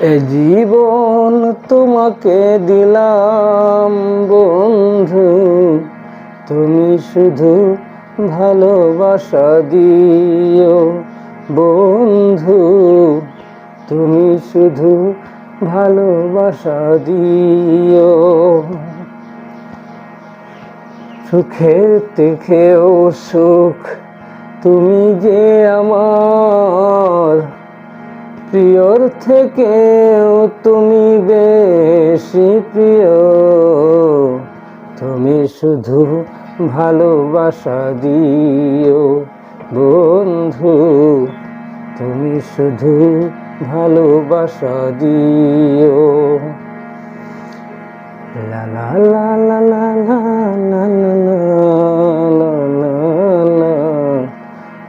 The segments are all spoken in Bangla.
এ জীবন তোমাকে দিলাম, বন্ধু। তুমি শুধু ভালোবাসা দিও, বন্ধু। তুমি শুধু ভালোবাসা দিও। সুখের থেকেও সুখ, তুমি যে আমার। প্রিয়র থেকেও তুমি বেশি প্রিয় তুমি শুধু ভালোবাসা দিও বন্ধু তুমি শুধু ভালোবাসা দিও লা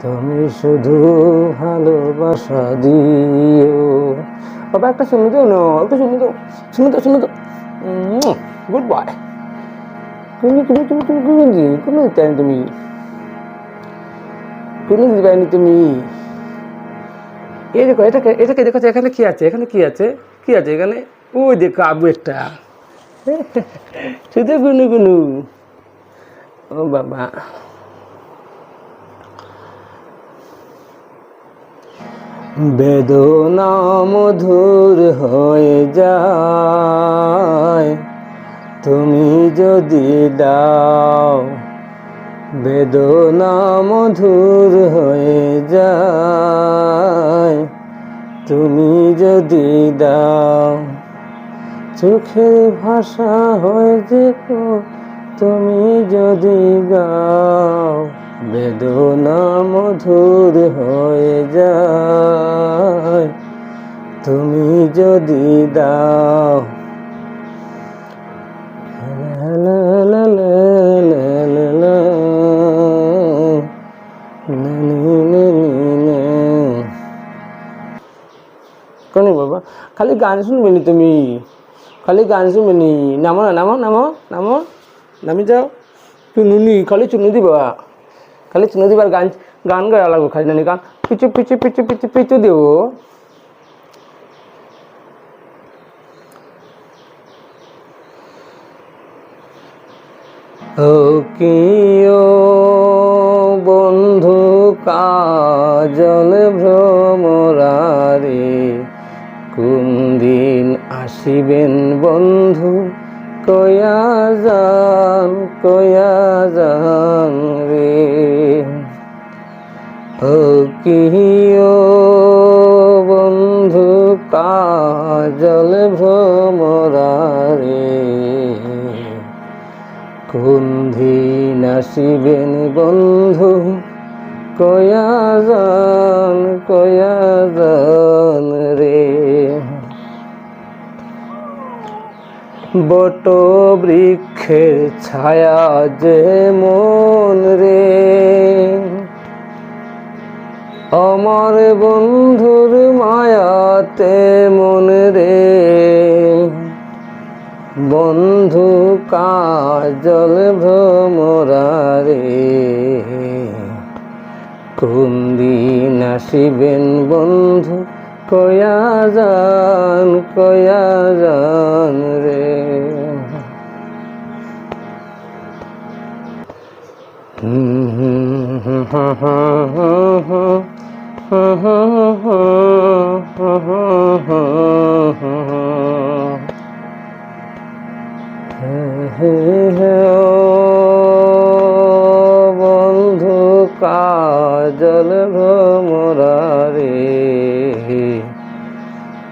তুমি শুধু ভালোবাসা দিও। বাবা একটা শুনে দাও না একটা শুনে দাও শুনে দাও শুনে দাও গুড বয় তুমি তুমি তুমি তুমি তুমি জি কোনো দিতে পারেনি তুমি। কোনো দিতে পারেনি তুমি। এই দেখো, এটাকে এটাকে দেখো এখানে কি আছে, এখানে কি আছে কি আছে এখানে? ওই দেখো আবু একটা। শুধু গুনু গুনু। ও বাবা। বেদনা মধুর হয়ে যায়। তুমি যদি দাও, বেদনা মধুর হয়ে যায়। তুমি যদি দাও, চোখের ভাষা হয়ে যেত তুমি যদি গাও বেদনা মধুর হয়ে যায়। তুমি যদি দাও। কোনি বাবা, খালি গান শুনবে নি তুমি? খালি গান শুনবে নি নামো না, নামো নামো নামো। নামি যাও। চুনুনি, খালি চুনু দিবা খালি চুনু দিবার গান গান গাওয়া লাগবে খালি নানি, গান পিছু পিছু পিছু পিছু দেবো ও কিও বন্ধু কাজল ভ্রমরারে, কোন দিন আসিবেন বন্ধু? কয়া যান কয়া যান রে। কিও বন্ধু কাজল ভ্রমরারে কোন দিন আসিবেন বন্ধু, কয়া যান কয়া যান রে। বট বৃক্ষের ছায়া যে মন রে আমার বন্ধুর মায়াতে মন রে। বন্ধু কাজল ভ্রমরারে। কোন দিন আসিবেন বন্ধু? কয়া যান কয়া যান রে। হুম হুম হুম হুম হুম বন্ধু কাজল ভ্রমরারে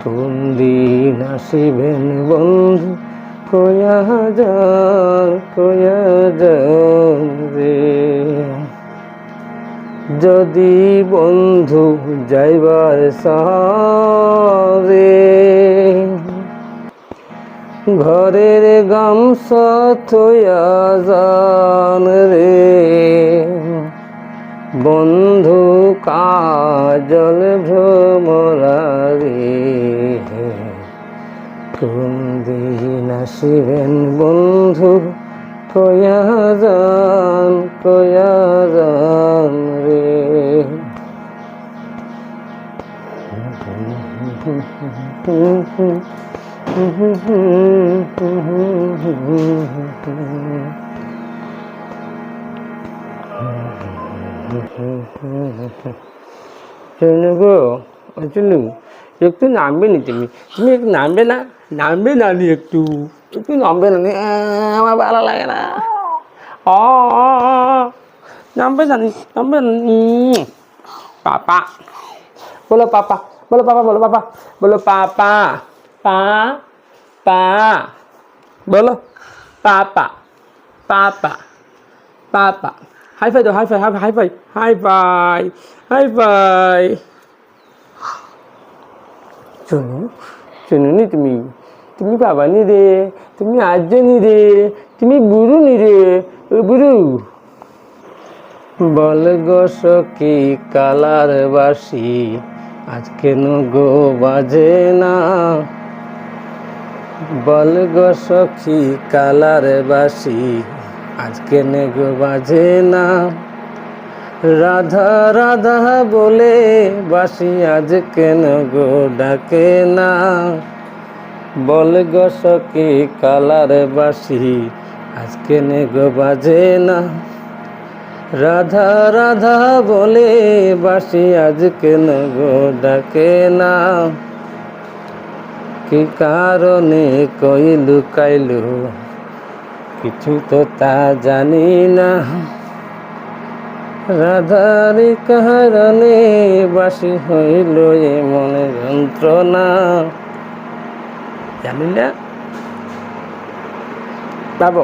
কোন দিন আসিবেন বন্ধু কয়া যান কয়া যান রে। যদি বন্ধু যাইবার সারে। ঘরের গামছা থইয়া রে। বন্ধু কাজল ভ্রমরারে। কোন দিন আসিবেন বন্ধু? কয়া যান, কয়া চলু গো ও চলু একটু নামবে নি তুমি তুমি একটু নামবে না নামবে না নি একটু একটু নামবে না নি আহ, আমার ভালো লাগে না ও ও, ও, নামবে না নি নামবে না নি পাপা বলো পাপা বলো পাপা বলো পাপা বলো পাপা পা পা বলো papa papa papa high five দাও high five high five high five high five শোনো শোনো নি তুমি তুমি বাবা নি রে তুমি আর্য নি রে তুমি গুরু নি রে ও গুরু বল গো সখী কালার বাসি আজ কেন গো বাজে না। বল গো সখী, কালার বাসি আজ কেন গো বাজে না। রাধা রাধা বলে বাসি আজ কেন গো ডাকে না। বল গো সখী, কালার বাসি আজ কেন গো বাজে না। রাধা রাধা বলে, বাসি আজ কেন গো ডাকে না। কি কারণে কইলু কাইলু, কিছু তো তা জানি না। রাধার কারণে বাসি হইল এ মনে যন্ত্রণা। জানি না বাবু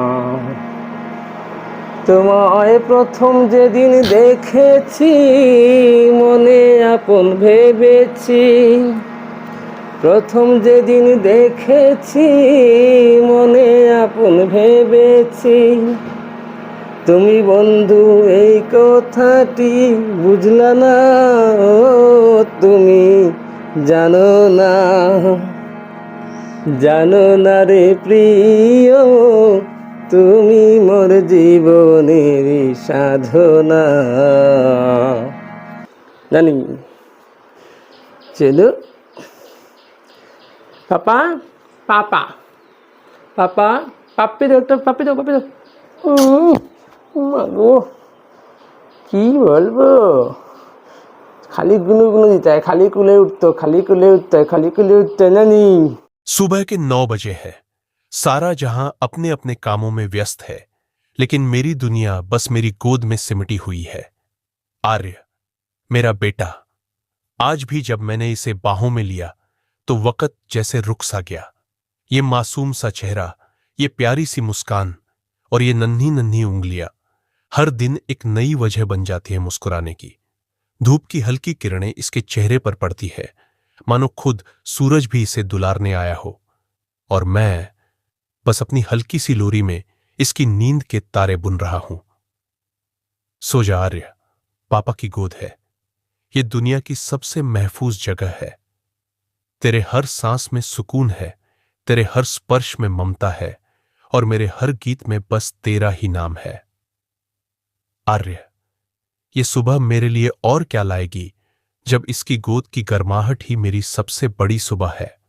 তোমায় প্রথম যেদিন দেখেছি, মনে আপন ভেবেছি। প্রথম যেদিন দেখেছি, মনে আপন ভেবেছি। তুমি বন্ধু, এই কথাটি বুঝলা না, তুমি জানো না। জানো না রে প্রিয়, তুমি মোর জীবনের সাধনা জানি চলো পাপা পাপা পাপা পাপ্পি দাও একটা পাপ্পি দাও পাপ্পি দাও উম, মাগো কি বলবো খালি গুনো গুনো দিতে হয় খালি কুলে উঠতো খালি কুলে উঠতে হয় খালি কুলে উঠতে হয়, জানি सुबह के नौ बजे है सारा जहां अपने अपने कामों में व्यस्त है लेकिन मेरी दुनिया बस मेरी गोद में सिमटी हुई है। आर्य, मेरा बेटा, आज भी जब मैंने इसे बाहों में लिया तो वक़्त जैसे रुक सा गया। ये मासूम सा चेहरा, ये प्यारी सी मुस्कान और ये नन्ही नन्ही उंगलियाँ, हर दिन एक नई वजह बन जाती है मुस्कुराने की। धूप की हल्की किरणें इसके चेहरे पर पड़ती है। मानो खुद सूरज भी इसे दुलारने आया हो। और मैं बस अपनी हल्की सी लोरी में इसकी नींद के तारे बुन रहा हूँ। सो जा आर्य, पापा की गोद है। ये दुनिया की सबसे महफूज जगह है। तेरे हर सांस में सुकून है, तेरे हर स्पर्श में ममता है, और मेरे हर गीत में बस तेरा ही नाम है। आर्य, ये सुबह मेरे लिए और क्या लाएगी, जब इसकी गोद की गर्माहट ही मेरी सबसे बड़ी सुबह है।